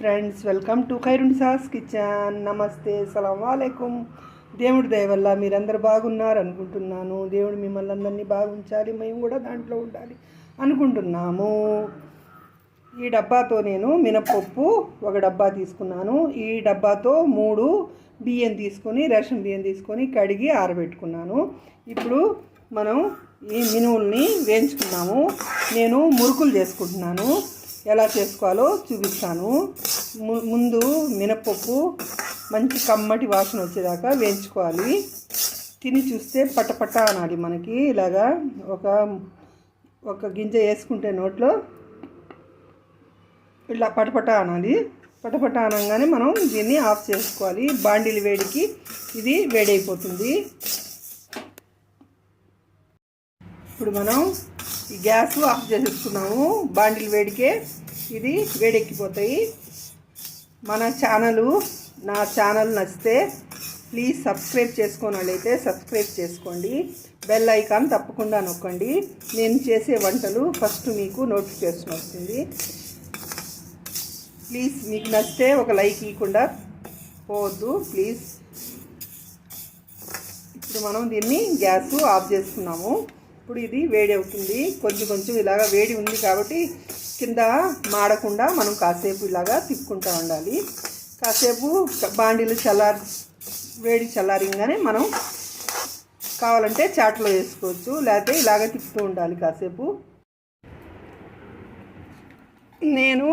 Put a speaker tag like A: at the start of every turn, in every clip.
A: Friends welcome to Khairunnisa's kitchen నమస్తే సలాం వాలేకుమ్ దేవుడి దయ వల్ల మీరందరూ బాగున్నారు అనుకుంటున్నాను. దేవుడు మిమ్మల్ని అందరినీ బాగుంచాలి మేము కూడా దాంట్లో ఉండాలి అనుకుంటున్నాము. ఈ డబ్బాతో నేను మినప్పప్పు ఒక డబ్బా తీసుకున్నాను. ఈ డబ్బాతో మూడు బియ్యం తీసుకొని రేషన్ బియ్యం తీసుకొని కడిగి ఆరబెట్టుకున్నాను. ఇప్పుడు మనం ఈ మినువుల్ని వేయించుకున్నాము. నేను మురుకులు చేసుకుంటున్నాను. ఎలా చేసుకోవాలో చూపిస్తాను. ము- ముందు మినపప్పు మంచి కమ్మటి వాసన వచ్చేదాకా వేయించుకోవాలి. తిని చూస్తే పట్టపట్ట అనాలి మనకి. ఇలాగా ఒక ఒక గింజ వేసుకుంటే నోట్లో ఇలా పటపట అనాలి. పటపట అనగానే మనం దీన్ని ఆఫ్ చేసుకోవాలి. బాండిల్ వేడికి ఇది వేడైపోతుంది. ఇప్పుడు మనం ఈ గ్యాస్ ఆఫ్ చేసేసుకున్నాము. బాండిల్ వేడికే ఇది వేడెక్కిపోతాయి. మన ఛానలు నా ఛానల్ నచ్చితే ప్లీజ్ సబ్స్క్రైబ్ చేసుకోని వాళ్ళైతే సబ్స్క్రైబ్ చేసుకోండి. బెల్ ఐకాన్ తప్పకుండా నొక్కండి. నేను చేసే వంటలు ఫస్ట్ మీకు నోటిఫికేషన్ వస్తుంది. ప్లీజ్ మీకు నచ్చితే ఒక లైక్ ఇవ్వకుండా పోవద్దు ప్లీజ్. ఇప్పుడు మనం దీన్ని గ్యాస్ ఆఫ్ చేసుకున్నాము. ఇప్పుడు ఇది వేడి అవుతుంది కొంచెం కొంచెం ఇలాగా వేడి ఉంది కాబట్టి కింద మాడకుండా మనం కాసేపు ఇలాగా తిప్పుకుంటూ ఉండాలి. కాసేపు బాండీలు చల్లారి వేడి చల్లారింగానే మనం కావాలంటే చాట్లో వేసుకోవచ్చు లేకపోతే ఇలాగ తిప్పుతూ ఉండాలి కాసేపు. నేను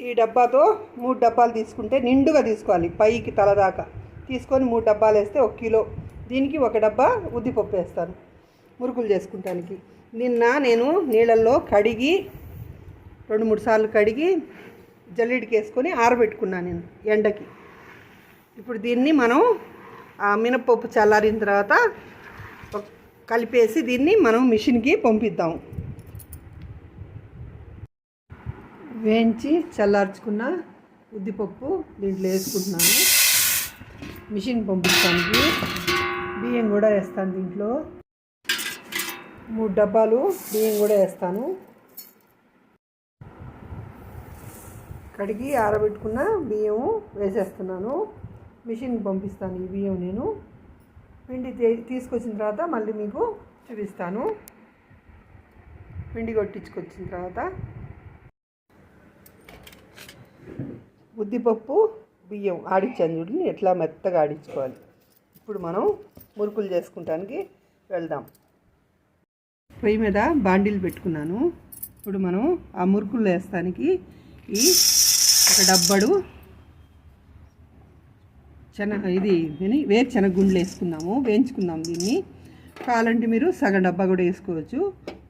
A: ఈ డబ్బాతో మూడు డబ్బాలు తీసుకుంటే నిండుగా తీసుకోవాలి పైకి తల దాకా. తీసుకొని మూడు డబ్బాలు వేస్తే ఒక కిలో. దీనికి ఒక డబ్బా ఉద్దిపప్పు వేస్తాను మురుకులు చేసుకుంటానికి. నిన్న నేను నీళ్ళల్లో కడిగి రెండు మూడు సార్లు కడిగి జల్లిడికి వేసుకొని ఆరబెట్టుకున్నాను నేను ఎండకి. ఇప్పుడు దీన్ని మనం ఆ మినపప్పు చల్లారిన తర్వాత కలిపేసి దీన్ని మనం మిషన్కి పంపిద్దాం. వేయించి చల్లార్చుకున్న ఉద్దిపప్పు దీంట్లో వేసుకుంటున్నాను. మిషన్ పంపించడానికి బియ్యం కూడా వేస్తాను దీంట్లో. మూడు డబ్బాలు బియ్యం కూడా వేస్తాను. కడిగి ఆరబెట్టుకున్న బియ్యం వేసేస్తున్నాను. మిషన్కి పంపిస్తాను ఈ బియ్యం నేను. పిండి తీసుకొచ్చిన తర్వాత మళ్ళీ మీకు చూపిస్తాను. పిండి కొట్టించుకొచ్చిన తర్వాత ఉద్దిపప్పు బియ్యం ఆడించాను చూడండి ఎట్లా మెత్తగా ఆడించుకోవాలి ఇప్పుడు మనం మురుకులు చేసుకుంటానికి వెళ్దాం. పొయ్యి మీద బాండీలు పెట్టుకున్నాను. ఇప్పుడు మనం ఆ మురుకులు వేస్తానికి ఈ డబ్బడు శన ఇది దీని వేరుశనగ గుండ్లు వేసుకున్నాము వేయించుకుందాం దీన్ని. కావాలంటే మీరు సగం డబ్బా కూడా వేసుకోవచ్చు.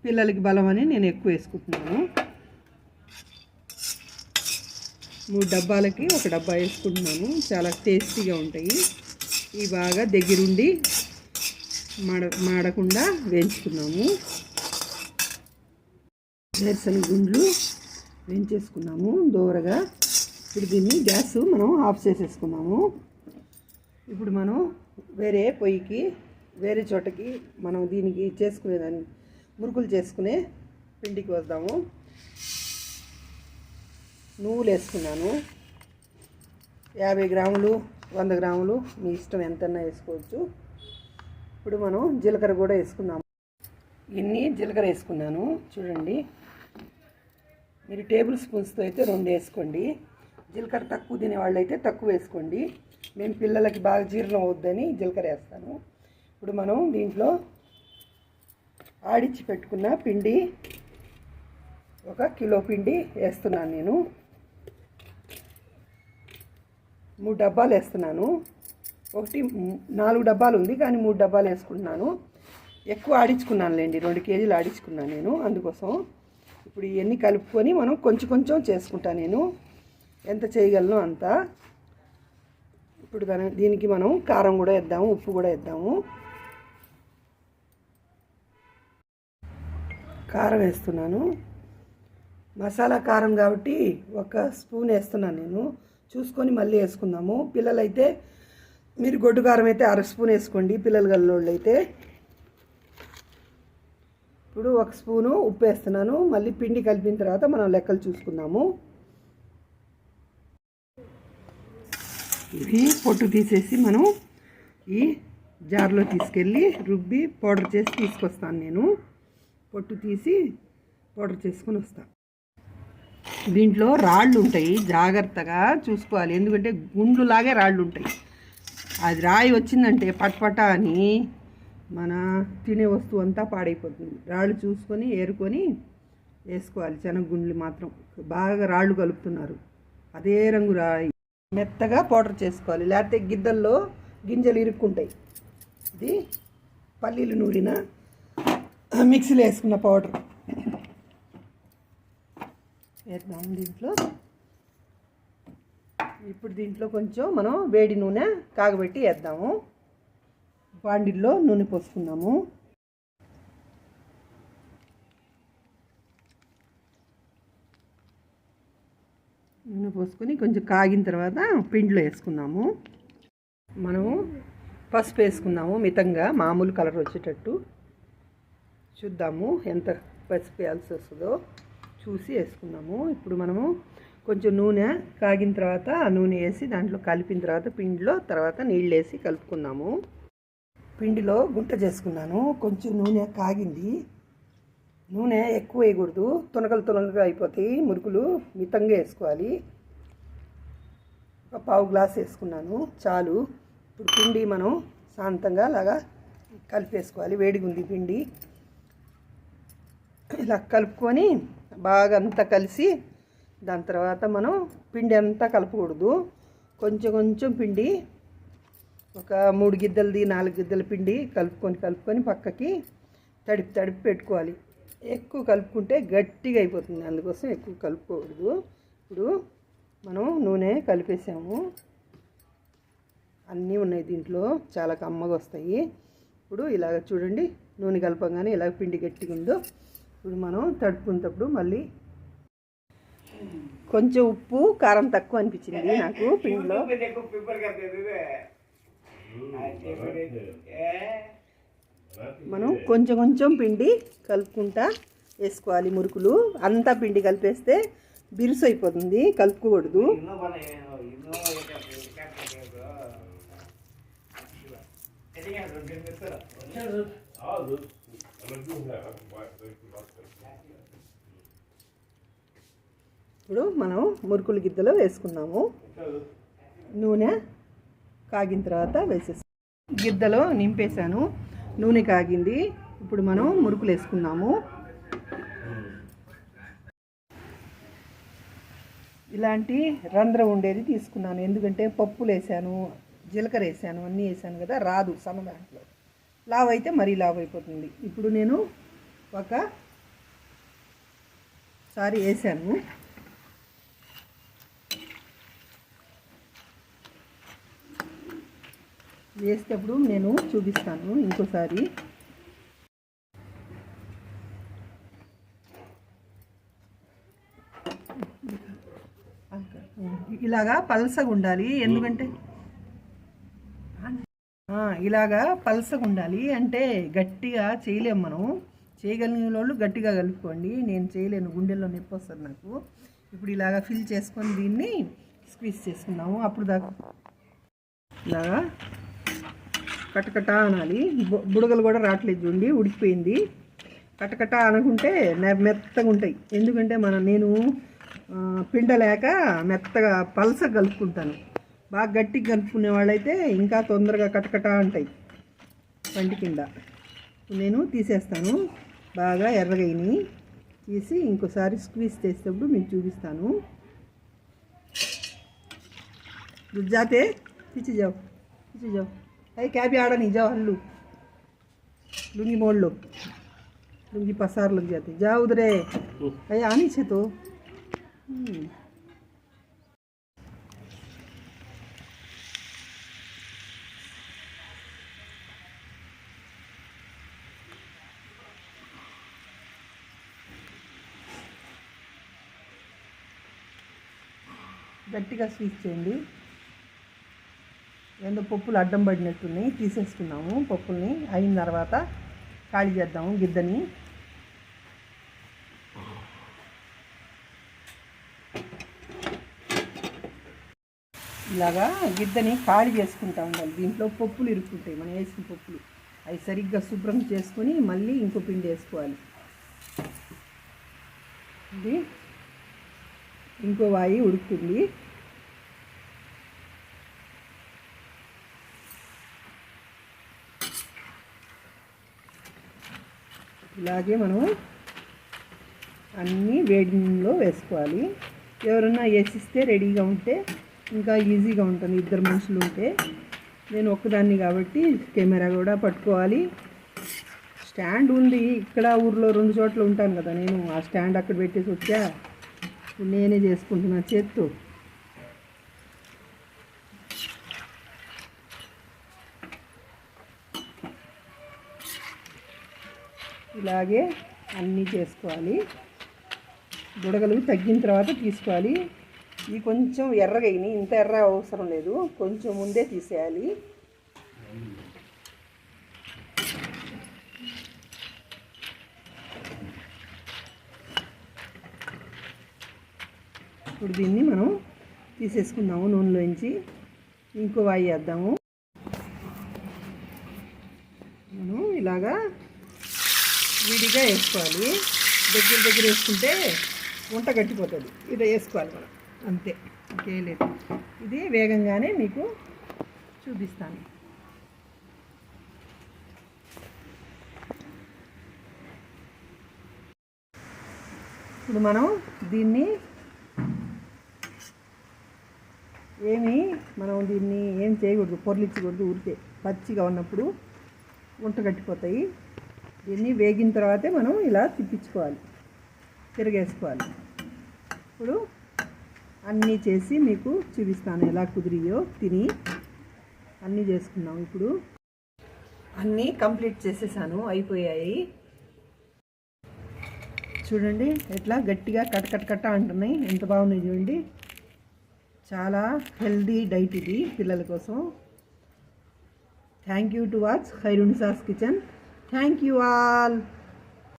A: పిల్లలకి బలం అని నేను ఎక్కువ వేసుకుంటున్నాను. మూడు డబ్బాలకి ఒక డబ్బా వేసుకుంటున్నాను. చాలా టేస్టీగా ఉంటాయి. ఇవి బాగా దగ్గరుండి మాడ మాడకుండా వేయించుకున్నాము. వేరుశనగ గుండ్లు వేయించేసుకున్నాము. దూరగా ఇప్పుడు దీన్ని గ్యాస్ మనం ఆఫ్ చేసేసుకున్నాము. ఇప్పుడు మనం వేరే పొయ్యికి వేరే చోటకి మనం దీనికి చేసుకునేదాన్ని మురుకులు చేసుకునే పిండికి వద్దాము. నువ్వులు వేసుకున్నాను. యాభై గ్రాములు వంద గ్రాములు మీ ఇష్టం ఎంతన్నా వేసుకోవచ్చు. ఇప్పుడు మనం జీలకర్ర కూడా వేసుకున్నాము. ఇన్ని జీలకర్ర వేసుకున్నాను. చూడండి. మీరు టేబుల్ స్పూన్స్తో అయితే రెండు వేసుకోండి. జీలకర్ర తక్కువ తినే వాళ్ళు అయితే తక్కువ వేసుకోండి. మేము పిల్లలకి బాగా జీర్ణం అవుద్దని జీలకర్ర వేస్తాను. ఇప్పుడు మనం దీంట్లో ఆడిచ్చి పెట్టుకున్న పిండి ఒక కిలో పిండి వేస్తున్నాను నేను. మూడు డబ్బాలు వేస్తున్నాను. ఒకటి నాలుగు డబ్బాలు ఉంది కానీ మూడు డబ్బాలు వేసుకుంటున్నాను. ఎక్కువ ఆడించుకున్నానులేండి రెండు కేజీలు ఆడించుకున్నాను నేను అందుకోసం. ఇప్పుడు ఇవన్నీ కలుపుకొని మనం కొంచెం కొంచెం చేసుకుంటాను నేను. ఎంత చేయగలను అంత. ఇప్పుడు దాని దీనికి మనం కారం కూడా వేద్దాము ఉప్పు కూడా వేద్దాము. కారం వేస్తున్నాను. మసాలా కారం కాబట్టి ఒక స్పూన్ వేస్తున్నాను నేను. చూసుకొని మళ్ళీ వేసుకుందాము. పిల్లలైతే మీరు గొడ్డు కారం అయితే అర స్పూన్ వేసుకోండి పిల్లలు గల్లోళ్ళు అయితే. ఇప్పుడు ఒక స్పూను ఉప్పు వేస్తున్నాను. మళ్ళీ పిండి కలిపిన తర్వాత మనం లెక్కలు చూసుకుందాము. ఇది పొట్టు తీసేసి మనం ఈ జార్లో తీసుకెళ్ళి రుబ్బి పౌడర్ చేసి తీసుకొస్తాను నేను. పొట్టు తీసి పౌడర్ చేసుకొని వస్తాను దీంట్లో రాళ్ళు ఉంటాయి. జాగ్రత్తగా చూసుకోవాలి. ఎందుకంటే గుండ్లులాగే రాళ్ళు ఉంటాయి. అది రాయి వచ్చిందంటే పట్పట అని మన తినే వస్తువు అంతా పాడైపోతుంది. రాళ్ళు చూసుకొని ఏరుకొని వేసుకోవాలి. శనగగుండ్లు మాత్రం. బాగా రాళ్ళు కలుపుతున్నారు. అదే రంగు రాయి. మెత్తగా పౌడర్ చేసుకోవాలి. లేకపోతే గిద్దల్లో గింజలు ఇరుక్కుంటాయి. ఇది పల్లీలు నూరిన మిక్సీలో వేసుకున్న పౌడర్. వేద్దాం దీంట్లో. ఇప్పుడు దీంట్లో కొంచెం మనం వేడి నూనె కాగబెట్టి వేద్దాము. బాండిల్లో నూనె పోసుకుందాము. నూనె పోసుకొని కొంచెం కాగిన తర్వాత పిండిలో వేసుకుందాము. మనము పసుపు వేసుకుందాము మితంగా మామూలు కలర్ వచ్చేటట్టు. చూద్దాము ఎంత పసుపు వేయాల్సి వస్తుందో. చూసి వేసుకుందాము. ఇప్పుడు మనము కొంచెం నూనె కాగిన తర్వాత ఆ నూనె వేసి దాంట్లో కలిపిన తర్వాత పిండిలో తర్వాత నీళ్ళు వేసి కలుపుకుందాము. పిండిలో గుంట చేసుకున్నాను. కొంచెం నూనె కాగింది. నూనె ఎక్కువ వేయకూడదు. తునకలు తునకగా అయిపోతాయి. మురుకులు మితంగా వేసుకోవాలి. ఒక పావు గ్లాస్ వేసుకున్నాను. చాలు. ఇప్పుడు పిండి మనం శాంతంగా అలాగా కలిపేసుకోవాలి. వేడిగా ఉంది పిండి. ఇలా కలుపుకొని బాగా అంతా కలిసి దాని తర్వాత మనం పిండి అంతా కలపకూడదు. కొంచెం కొంచెం పిండి ఒక మూడు గిద్దలది నాలుగు గిద్దల పిండి కలుపుకొని కలుపుకొని పక్కకి తడిపి తడిపి పెట్టుకోవాలి. ఎక్కువ కలుపుకుంటే గట్టిగా అయిపోతుంది. అందుకోసం ఎక్కువ కలుపుకోకూడదు. ఇప్పుడు మనం నూనె కలిపేసాము. అన్నీ ఉన్నాయి దీంట్లో. చాలా కమ్మగా వస్తాయి. ఇప్పుడు ఇలాగ చూడండి. నూనె కలపగానే ఇలాగ పిండి గట్టిగా ఉందో. ఇప్పుడు మనం తడుపుకునేటప్పుడు మళ్ళీ కొంచెం ఉప్పు కారం తక్కువ అనిపించింది నాకు పిండిలో. మనం కొంచెం కొంచెం పిండి కలుపుకుంటా వేసుకోవాలి మురుకులు. అంతా పిండి కలిపేస్తే బిరుసు అయిపోతుంది కలుపుకోకూడదు. ఇప్పుడు మనం మురుకులు గిద్దలో వేసుకున్నాము. నూనె కాగిన తర్వాత వేసేస్తాం గిద్దలో నింపేశాను. నూనె కాగింది. ఇప్పుడు మనం మురుకులు వేసుకున్నాము ఇలాంటి రంధ్రం ఉండేది తీసుకున్నాను. ఎందుకంటే పప్పులు వేసాను జీలకర్ర వేసాను అన్నీ వేసాను కదా రాదు సన్న దాంట్లో. లావ్ అయితే మరీ లావ్ అయిపోతుంది. ఇప్పుడు నేను ఒక సారి వేసాను. వేసేటప్పుడు నేను చూపిస్తాను ఇంకోసారి. ఇలాగా పల్సగా ఉండాలి ఎందుకంటే ఇలాగా పల్సగా ఉండాలి అంటే గట్టిగా చేయలేము మనం. చేయగలిగిన వాళ్ళు గట్టిగా కలుపుకోండి. నేను చేయలేను గుండెల్లో నొప్పి వస్తుంది నాకు. ఇప్పుడు ఇలాగా ఫిల్ చేసుకొని దీన్ని స్క్వీజ్ చేసుకున్నాము అప్పుడు దాకా ఇలాగా కటకట అనాలి. బుడగలు కూడా రావట్లేదు చూడండి ఉడికిపోయింది. కటకట అనుకుంటే మెత్తగా ఉంటాయి. ఎందుకంటే మన నేను పిండలేక మెత్తగా పలస కలుపుకుంటాను. బాగా గట్టిగా కలుపుకునే వాళ్ళైతే ఇంకా తొందరగా కటకట ఉంటాయి పంటి కింద. నేను తీసేస్తాను. బాగా ఎర్రగైని తీసి ఇంకోసారి స్క్వీజ్ చేసేటప్పుడు మీకు చూపిస్తాను. జాతే తీసి జావు. తీసి జావు. अरे क्या भी आड़ा नहीं जाओ हल्लू लुंगी मोड़ लो लुंगी पसार लग जाते जाओ उधरे अरे आनी छे तो हम्म। గట్టిగా స్వీచ్ చేయండి ఏందో పప్పులు అడ్డం పడినట్టున్నాయి తీసేసుకున్నాము పప్పుల్ని అయిన తర్వాత ఖాళీ చేద్దాము గిద్దని. ఇలాగా గిద్దని ఖాళీ చేసుకుంటా ఉండాలి. దీంట్లో పప్పులు ఇరుక్కుంటాయి మనం వేసిన పప్పులు. అవి సరిగ్గా శుభ్రం చేసుకొని మళ్ళీ ఇంకో పిండి వేసుకోవాలి. ఇది ఇంకో వాయి ఉడుకుతుంది. ఇలాగే మనం అన్నీ వేడిలో వేసుకోవాలి. ఎవరన్నా వేసిస్తే రెడీగా ఉంటే ఇంకా ఈజీగా ఉంటుంది. ఇద్దరు మనుషులు ఉంటే నేను ఒక్కదాన్ని కాబట్టి కెమెరా కూడా పట్టుకోవాలి. స్టాండ్ ఉంది. ఇక్కడ ఊర్లో రెండు చోట్ల ఉంటాను కదా నేను. ఆ స్టాండ్ అక్కడ పెట్టేసి వచ్చా. నేనే చేసుకుంటున్నా చేత్తో. ఇలాగే అన్నీ చేసుకోవాలి. బుడగలు తగ్గిన తర్వాత తీసుకోవాలి. ఇవి కొంచెం ఎర్రగా అయినాయి. ఇంత ఎర్ర అవసరం లేదు. కొంచెం ముందే తీసేయాలి. ఇప్పుడు దీన్ని మనం తీసేసుకుందాము నూనెలోంచి. ఇంకో వాయి వేద్దాము. మనం ఇలాగా విడిగా వేసుకోవాలి. దగ్గర దగ్గర వేసుకుంటే వంట గట్టిపోతుంది. ఇది వేసుకోవాలి మనం. అంతే. ఇంకే లేదు. ఇది వేగంగానే మీకు చూపిస్తాను. ఇప్పుడు మనం దీన్ని ఏమి మనం దీన్ని ఏం చేయకూడదు. పొర్లిచ్చకూడదు ఊరికే. పచ్చిగా ఉన్నప్పుడు వంట కట్టిపోతాయి ఇవన్నీ వేగిన తర్వాతే మనం ఇలా తిప్పించుకోవాలి. తిరగేసుకోవాలి. ఇప్పుడు అన్నీ చేసి మీకు చూపిస్తాను ఎలా కుదిరియో తిని అన్నీ చేసుకున్నాం ఇప్పుడు అన్నీ కంప్లీట్ చేసేసాను అయిపోయాయి. చూడండి ఎట్లా గట్టిగా కట్ కట్ కట్ట అంటున్నాయి. ఎంత బాగున్నాయి చూడండి. చాలా హెల్దీ డైట్ ఇది పిల్లల కోసం. Thank you to watch Khairunnisa's kitchen thank you all